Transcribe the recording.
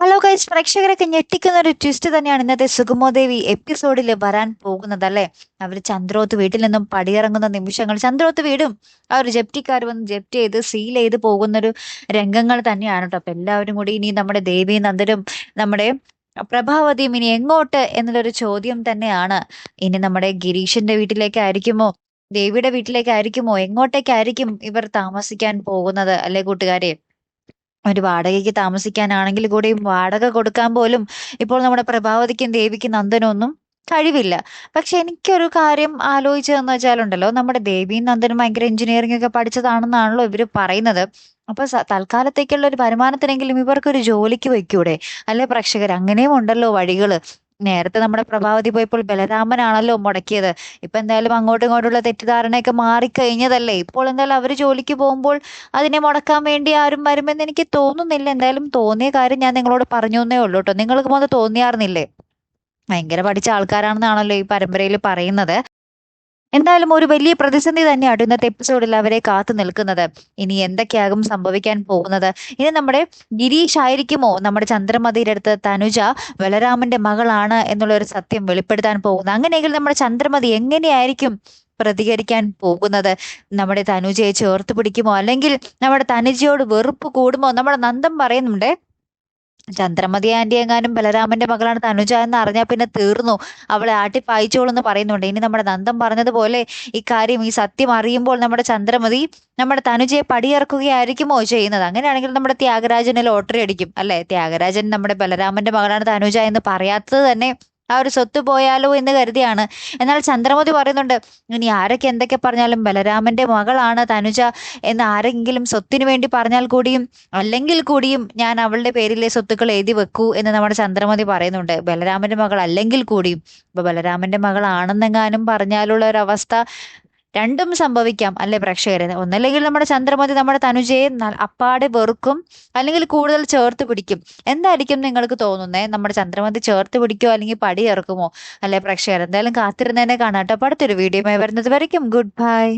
Hello guys പ്രേക്ഷകരൊക്കെ ഞെട്ടിക്കുന്ന ഒരു twist തന്നെയാണ് ഇന്നത്തെ സുഗമോദേവി എപ്പിസോഡിൽ വരാൻ പോകുന്നത് അല്ലേ അവർ ചന്ദ്രോത്ത് വീട്ടിൽ നിന്നും പടിയിറങ്ങുന്ന നിമിഷങ്ങൾ ചന്ദ്രോത്ത് വീടും ആ ഒരു ജപ്റ്റിക്കാർ വന്ന് ജപ്റ്റ് ചെയ്ത് സീൽ ചെയ്ത് പോകുന്നൊരു രംഗങ്ങൾ തന്നെയാണ് കേട്ടോ. അപ്പൊ എല്ലാവരും കൂടി ഇനി നമ്മുടെ ദേവി നന്ദനും നമ്മുടെ പ്രഭാവതിയും ഇനി എങ്ങോട്ട് എന്നുള്ളൊരു ചോദ്യം തന്നെയാണ്. ഇനി നമ്മുടെ ഗിരീഷിന്റെ വീട്ടിലേക്കായിരിക്കുമോ ദേവിയുടെ വീട്ടിലേക്കായിരിക്കുമോ എങ്ങോട്ടേക്കായിരിക്കും ഇവർ താമസിക്കാൻ പോകുന്നത് അല്ലെ കൂട്ടുകാരെ? ഒരു വാടകയ്ക്ക് താമസിക്കാനാണെങ്കിൽ കൂടിയും വാടക കൊടുക്കാൻ പോലും ഇപ്പോൾ നമ്മുടെ പ്രഭാവതിക്കും ദേവിക്കും നന്ദനൊന്നും കഴിവില്ല. പക്ഷെ എനിക്കൊരു കാര്യം ആലോചിച്ചതെന്ന് വെച്ചാലുണ്ടല്ലോ നമ്മുടെ ദേവിയും നന്ദനും ഭയങ്കര എഞ്ചിനീയറിംഗ് ഒക്കെ പഠിച്ചതാണെന്നാണല്ലോ ഇവർ പറയുന്നത്. അപ്പൊ തൽക്കാലത്തേക്കുള്ള ഒരു വരുമാനത്തിനെങ്കിലും ഇവർക്കൊരു ജോലിക്ക് വെക്കൂടെ അല്ലെ പ്രേക്ഷകർ അങ്ങനെയും ഉണ്ടല്ലോ വഴികൾ. നേരത്തെ നമ്മുടെ പ്രഭാവതി പോയപ്പോൾ ബലരാമനാണല്ലോ മുടക്കിയത്. ഇപ്പൊ എന്തായാലും അങ്ങോട്ടും ഇങ്ങോട്ടുള്ള തെറ്റിദ്ധാരണയൊക്കെ മാറിക്കഴിഞ്ഞതല്ലേ? ഇപ്പോൾ എന്തായാലും അവർ ജോലിക്ക് പോകുമ്പോൾ അതിനെ മുടക്കാൻ വേണ്ടി ആരും വരുമെന്ന് എനിക്ക് തോന്നുന്നില്ല. എന്തായാലും തോന്നിയ കാര്യം ഞാൻ നിങ്ങളോട് പറഞ്ഞു എന്നേ ഉള്ളൂ കേട്ടോ. നിങ്ങൾക്ക് മുതൽ തോന്നിയാർന്നില്ലേ? ഭയങ്കര പഠിച്ച ആൾക്കാരാണെന്നാണല്ലോ ഈ പരമ്പരയിൽ പറയുന്നത്. എന്തായാലും ഒരു വലിയ പ്രതിസന്ധി തന്നെയാണ് ഇന്നത്തെ എപ്പിസോഡിൽ അവരെ കാത്തു നിൽക്കുന്നത്. ഇനി എന്തൊക്കെയാകും സംഭവിക്കാൻ പോകുന്നത്? ഇനി നമ്മുടെ ഗിരീഷ് ആയിരിക്കുമോ? നമ്മുടെ ചന്ദ്രമതിയുടെ അടുത്ത് തനുജ ബലരാമന്റെ മകളാണ് എന്നുള്ള ഒരു സത്യം വെളിപ്പെടുത്താൻ പോകുന്നത്. അങ്ങനെയെങ്കിൽ നമ്മുടെ ചന്ദ്രമതി എങ്ങനെയായിരിക്കും പ്രതികരിക്കാൻ പോകുന്നത്? നമ്മുടെ തനുജയെ ചേർത്ത് പിടിക്കുമോ? അല്ലെങ്കിൽ നമ്മുടെ തനുജയോട് വെറുപ്പ് കൂടുമോ? നമ്മുടെ നന്ദം പറയുന്നുണ്ട് ചന്ദ്രമതി ആന്റി എങ്ങാനും ബലരാമന്റെ മകളാണ് തനുജ എന്ന് അറിഞ്ഞാൽ പിന്നെ തീർന്നു. അവളെ ആട്ടി പായിച്ചോളെന്ന് പറയുന്നുണ്ട്. ഇനി നമ്മുടെ നന്ദം പറഞ്ഞതുപോലെ ഇക്കാര്യം ഈ സത്യം അറിയുമ്പോൾ നമ്മുടെ ചന്ദ്രമതി നമ്മുടെ തനുജയെ പടിയിറക്കുകയായിരിക്കുമോ ചെയ്യുന്നത്? അങ്ങനെയാണെങ്കിൽ നമ്മുടെ ത്യാഗരാജന് ലോട്ടറി അടിക്കും. അല്ലെ? ത്യാഗരാജൻ നമ്മുടെ ബലരാമന്റെ മകളാണ് തനുജ എന്ന് പറയാത്തത് തന്നെ ആ ഒരു സ്വത്ത് പോയാലോ എന്ന് കരുതിയാണ്. എന്നാൽ ചന്ദ്രമതി പറയുന്നുണ്ട് ഇനി ആരൊക്കെ എന്തൊക്കെ പറഞ്ഞാലും ബലരാമന്റെ മകളാണ് തനുജ എന്ന് ആരെങ്കിലും സ്വത്തിനു വേണ്ടി പറഞ്ഞാൽ കൂടിയും അല്ലെങ്കിൽ കൂടിയും ഞാൻ അവളുടെ പേരിലെ സ്വത്തുക്കൾ എഴുതി വെക്കൂ എന്ന് നമ്മുടെ ചന്ദ്രമതി പറയുന്നുണ്ട്. ബലരാമന്റെ മകൾ അല്ലെങ്കിൽ കൂടിയും ഇപ്പൊ ബലരാമന്റെ മകളാണെന്നെങ്ങാനും പറഞ്ഞാലുള്ള ഒരു അവസ്ഥ രണ്ടും സംഭവിക്കാം അല്ലെ പ്രേക്ഷകരെ? ഒന്നല്ലെങ്കിൽ നമ്മുടെ ചന്ദ്രമതി നമ്മുടെ തനുജയെ അപ്പാടെ വെറുക്കും അല്ലെങ്കിൽ കൂടുതൽ ചേർത്ത് പിടിക്കും. എന്തായിരിക്കും നിങ്ങൾക്ക് തോന്നുന്നത് നമ്മുടെ ചന്ദ്രമതി ചേർത്ത് പിടിക്കുമോ അല്ലെങ്കിൽ പടി ഇറക്കുമോ? അല്ലെ പ്രേക്ഷകർ എന്തായാലും കാത്തിരുന്നതിനെ കാണാട്ടോ അടുത്തൊരു വീഡിയോ വരുന്നത് വരയ്ക്കും. Good bye